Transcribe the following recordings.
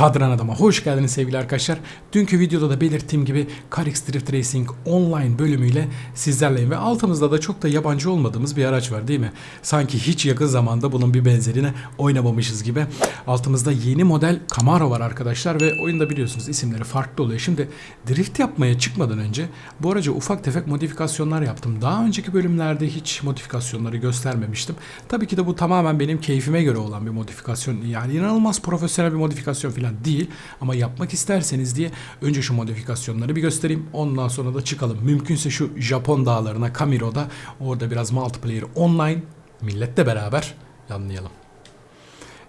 Kadran Adam'a hoş geldiniz sevgili arkadaşlar. Dünkü videoda da belirttiğim gibi Carix Drift Racing online bölümüyle sizlerleyim ve altımızda da çok da yabancı olmadığımız bir araç var değil mi? Sanki hiç yakın zamanda bunun bir benzerini oynamamışız gibi. Altımızda yeni model Camaro var arkadaşlar ve oyunda biliyorsunuz isimleri farklı oluyor. Şimdi drift yapmaya çıkmadan önce bu araca ufak tefek modifikasyonlar yaptım. Daha önceki bölümlerde hiç modifikasyonları göstermemiştim. Tabii ki de bu tamamen benim keyfime göre olan bir modifikasyon. Yani inanılmaz profesyonel bir modifikasyon falan değil. Ama yapmak isterseniz diye önce şu modifikasyonları bir göstereyim. Ondan sonra da çıkalım. Mümkünse şu Japon dağlarına, Camiro'da orada biraz multiplayer online milletle beraber yanlayalım.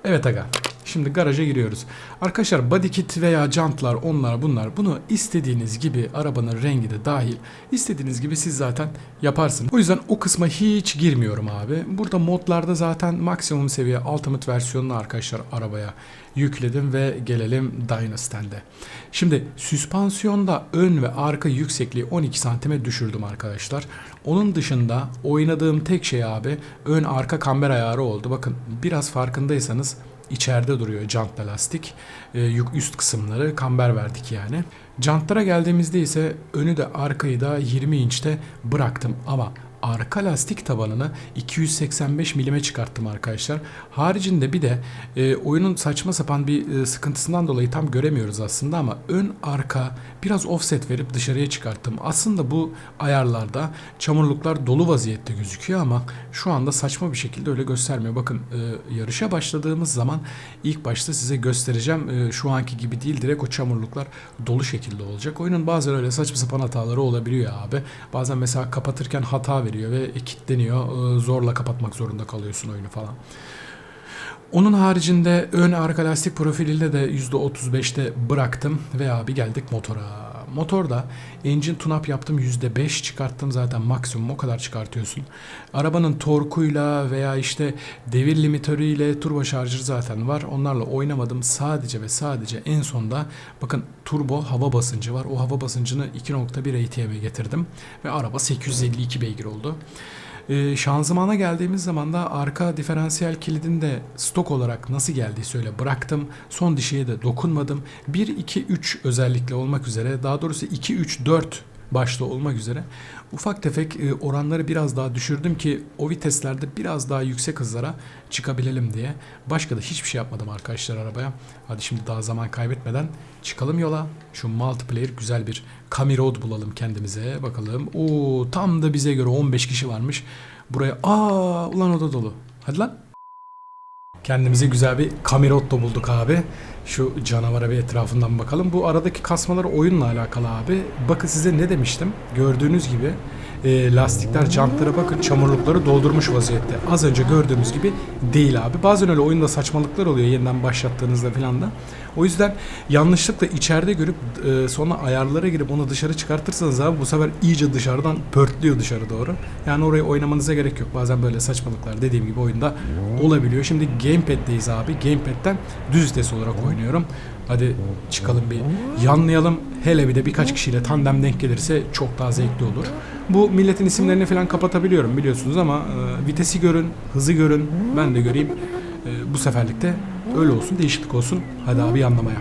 Evet aga. Şimdi garaja giriyoruz. Arkadaşlar body kit veya jantlar onlar bunlar bunu istediğiniz gibi arabanın rengi de dahil istediğiniz gibi siz zaten yaparsınız. O yüzden o kısma hiç girmiyorum abi. Burada modlarda zaten maksimum seviye ultimate versiyonunu arkadaşlar arabaya yükledim ve gelelim Dynasty'de. Şimdi süspansiyonda ön ve arka yüksekliği 12 santime düşürdüm arkadaşlar. Onun dışında oynadığım tek şey abi ön arka kamber ayarı oldu. Bakın biraz farkındaysanız içeride duruyor jantla lastik. Ee, üst kısımları kamber verdik yani. Jantlara geldiğimizde ise önü de arkayı da 20 inçte bıraktım ama arka lastik tabanını 285 milime çıkarttım arkadaşlar. Haricinde bir de e, oyunun saçma sapan bir e, sıkıntısından dolayı tam göremiyoruz aslında ama ön arka biraz offset verip dışarıya çıkarttım. Aslında bu ayarlarda çamurluklar dolu vaziyette gözüküyor ama şu anda saçma bir şekilde öyle göstermiyor. Bakın e, yarışa başladığımız zaman ilk başta size göstereceğim. E, şu anki gibi değil direkt o çamurluklar dolu şekilde olacak. Oyunun bazen öyle saçma sapan hataları olabiliyor abi. Bazen mesela kapatırken hata veriyor ve kilitleniyor. E, zorla kapatmak zorunda kalıyorsun oyunu falan. Onun haricinde ön arka lastik profiliyle de %35'te bıraktım ve abi geldik motora. Motorda engine tune-up yaptım %5 çıkarttım zaten maksimum o kadar çıkartıyorsun. Arabanın torkuyla veya işte devir limitörüyle turbo şarjır zaten var. Onlarla oynamadım sadece ve sadece en sonda bakın turbo hava basıncı var. O hava basıncını 2.1 ATM'e getirdim ve araba 852 beygir oldu. Ee, şanzımana geldiğimiz zaman da arka diferansiyel kilidin de stok olarak nasıl geldiği söyle bıraktım. Son dişiye de dokunmadım. 1, 2, 3 özellikle olmak üzere daha doğrusu 2, 3, 4 başta olmak üzere ufak tefek e, oranları biraz daha düşürdüm ki o viteslerde biraz daha yüksek hızlara çıkabilelim diye. Başka da hiçbir şey yapmadım arkadaşlar arabaya. Hadi şimdi daha zaman kaybetmeden çıkalım yola. Şu multiplayer güzel bir Kami Road bulalım kendimize. Bakalım. Oo tam da bize göre 15 kişi varmış. Buraya aa ulan o da dolu. Hadi lan. Kendimize güzel bir Kamirotto bulduk abi. Şu canavara bir etrafından bakalım. Bu aradaki kasmalar oyunla alakalı abi. Bakın size ne demiştim. Gördüğünüz gibi e, lastikler, jantlara bakın çamurlukları doldurmuş vaziyette. Az önce gördüğümüz gibi değil abi. Bazen öyle oyunda saçmalıklar oluyor yeniden başlattığınızda falan da. O yüzden yanlışlıkla içeride görüp e, sonra ayarlara girip onu dışarı çıkartırsanız abi bu sefer iyice dışarıdan pörtlüyor dışarı doğru. Yani orayı oynamanıza gerek yok. Bazen böyle saçmalıklar dediğim gibi oyunda olabiliyor. Şimdi gamepad'deyiz abi. Gamepad'den düz vites olarak oynuyorum. Hadi çıkalım bir yanlayalım. Hele bir de birkaç kişiyle tandem denk gelirse çok daha zevkli olur. Bu milletin isimlerini falan kapatabiliyorum biliyorsunuz ama e, vitesi görün, hızı görün. Ben de göreyim. E, bu seferlikte öyle olsun, değişiklik olsun. Hadi abi yanlamaya.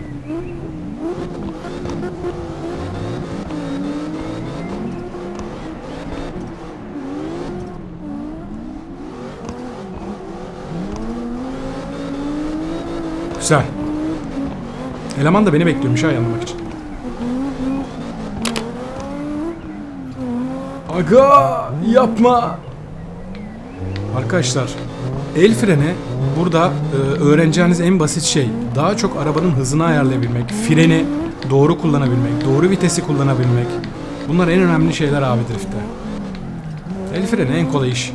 Güzel. Eleman da beni bekliyormuş ha yanlamak için. Aga yapma. Arkadaşlar el freni burada e, öğreneceğiniz en basit şey. Daha çok arabanın hızını ayarlayabilmek, freni doğru kullanabilmek, doğru vitesi kullanabilmek. Bunlar en önemli şeyler abi driftte. El freni en kolay iş.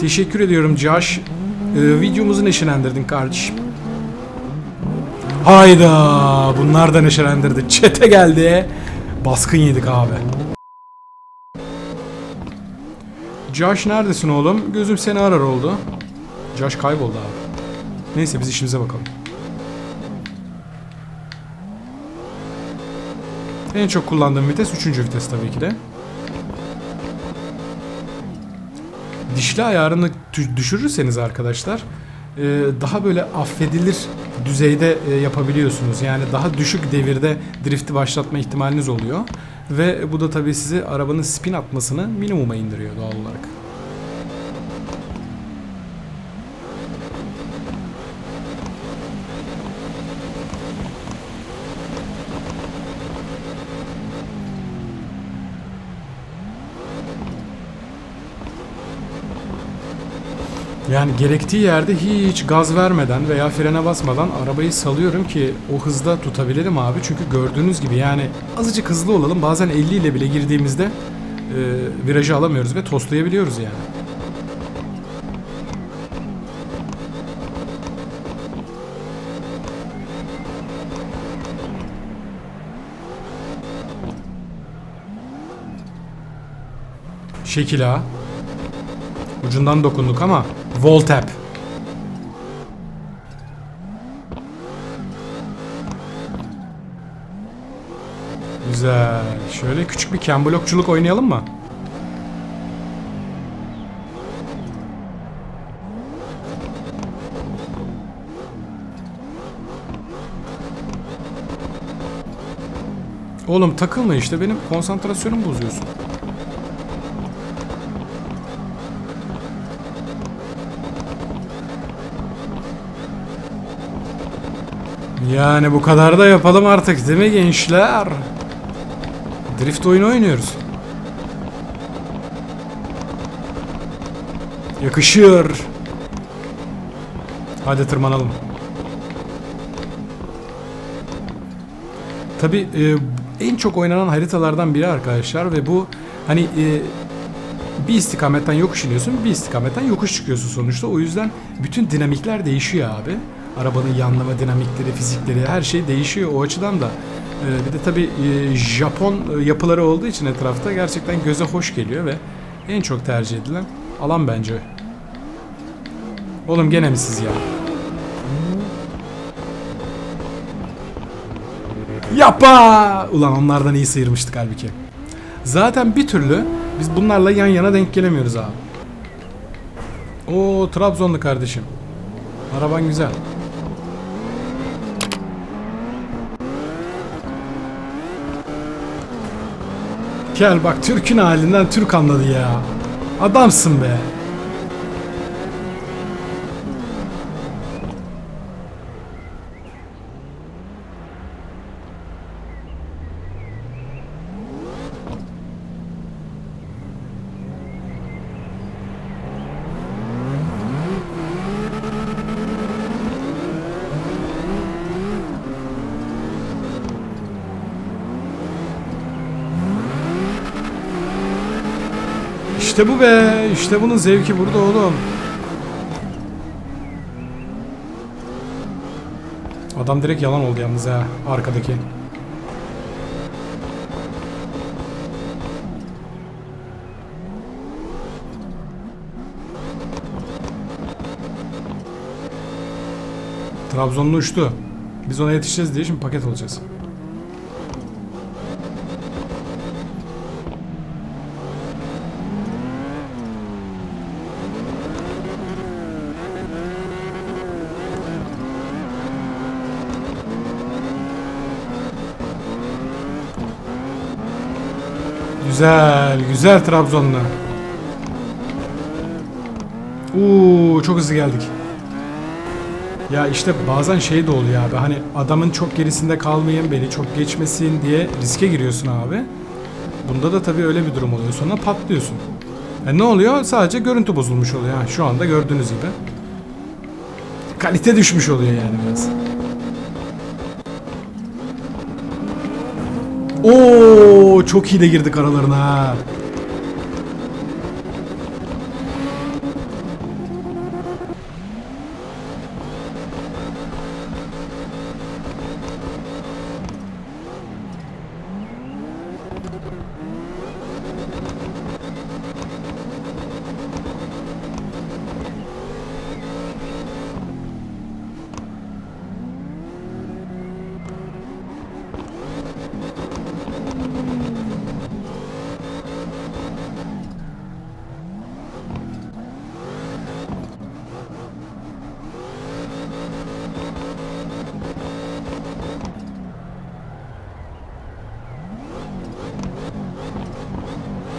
Teşekkür ediyorum Josh. Ee, videomuzu neşelendirdin kardeşim. Hayda bunlar da neşelendirdi. Çete geldi. Baskın yedik abi. Josh neredesin oğlum? Gözüm seni arar oldu. Josh kayboldu abi. Neyse biz işimize bakalım. En çok kullandığım vites 3. vites tabii ki de. dişli ayarını düşürürseniz arkadaşlar e, daha böyle affedilir düzeyde e, yapabiliyorsunuz. Yani daha düşük devirde drifti başlatma ihtimaliniz oluyor. Ve bu da tabii sizi arabanın spin atmasını minimuma indiriyor doğal olarak. Yani gerektiği yerde hiç gaz vermeden veya frene basmadan arabayı salıyorum ki o hızda tutabilirim abi. Çünkü gördüğünüz gibi yani azıcık hızlı olalım. Bazen 50 ile bile girdiğimizde e, virajı alamıyoruz ve toslayabiliyoruz yani. Şekil A. Ucundan dokunduk ama Voltap. Güzel. Şöyle küçük bir ken blokçuluk oynayalım mı? Oğlum takılma işte benim konsantrasyonumu bozuyorsun. Yani bu kadar da yapalım artık değil mi gençler? Drift oyunu oynuyoruz. Yakışıyor. Hadi tırmanalım. Tabi en çok oynanan haritalardan biri arkadaşlar ve bu hani e, bir istikametten yokuş iniyorsun, bir istikametten yokuş çıkıyorsun sonuçta. O yüzden bütün dinamikler değişiyor abi. Arabanın yanlama dinamikleri, fizikleri her şey değişiyor o açıdan da. Ee, bir de tabi Japon e, yapıları olduğu için etrafta gerçekten göze hoş geliyor ve en çok tercih edilen alan bence. Oğlum gene mi siz ya? Yapma! Ulan onlardan iyi sıyırmıştık halbuki. Zaten bir türlü biz bunlarla yan yana denk gelemiyoruz abi. Oo Trabzonlu kardeşim. Araban güzel. Gel bak Türk'ün halinden Türk anladı ya. Adamsın be. İşte bu be. İşte bunun zevki burada oğlum. Adam direkt yalan oldu yalnız ha. Arkadaki. Trabzonlu uçtu. Biz ona yetişeceğiz diye şimdi paket olacağız. Güzel, güzel Trabzonlu. Uuu çok hızlı geldik. Ya işte bazen şey de oluyor abi hani adamın çok gerisinde kalmayayım beni çok geçmesin diye riske giriyorsun abi. Bunda da tabii öyle bir durum oluyor sonra patlıyorsun. E ne oluyor? Sadece görüntü bozulmuş oluyor ha şu anda gördüğünüz gibi. Kalite düşmüş oluyor yani biraz. Oo çok iyi de girdik aralarına ha.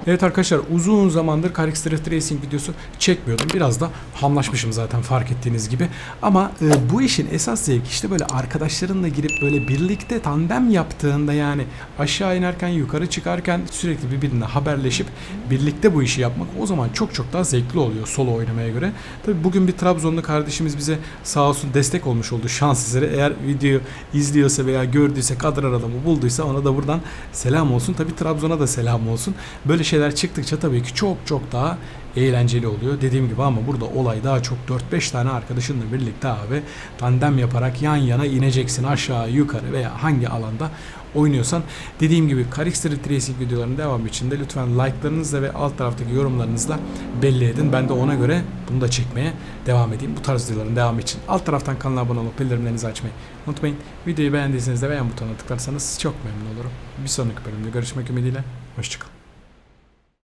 Evet arkadaşlar uzun zamandır Carix Drift Racing videosu çekmiyordum. Biraz da hamlaşmışım zaten fark ettiğiniz gibi. Ama e, bu işin esas zevki işte böyle arkadaşlarınla girip böyle birlikte tandem yaptığında yani aşağı inerken yukarı çıkarken sürekli birbirine haberleşip birlikte bu işi yapmak o zaman çok çok daha zevkli oluyor solo oynamaya göre. Tabi bugün bir Trabzonlu kardeşimiz bize sağ olsun destek olmuş oldu şans eseri. Eğer videoyu izliyorsa veya gördüyse kadro adamı bulduysa ona da buradan selam olsun. Tabi Trabzon'a da selam olsun. Böyle şeyler çıktıkça tabii ki çok çok daha eğlenceli oluyor. Dediğim gibi ama burada olay daha çok 4-5 tane arkadaşınla birlikte abi tandem yaparak yan yana ineceksin aşağı yukarı veya hangi alanda oynuyorsan. Dediğim gibi Carix Street Racing videolarının devamı için de lütfen like'larınızla ve alt taraftaki yorumlarınızla belli edin. Ben de ona göre bunu da çekmeye devam edeyim. Bu tarz videoların devamı için alt taraftan kanala abone olup bildirimlerinizi açmayı unutmayın. Videoyu beğendiyseniz de beğen butonuna tıklarsanız çok memnun olurum. Bir sonraki bölümde görüşmek ümidiyle. Hoşçakalın.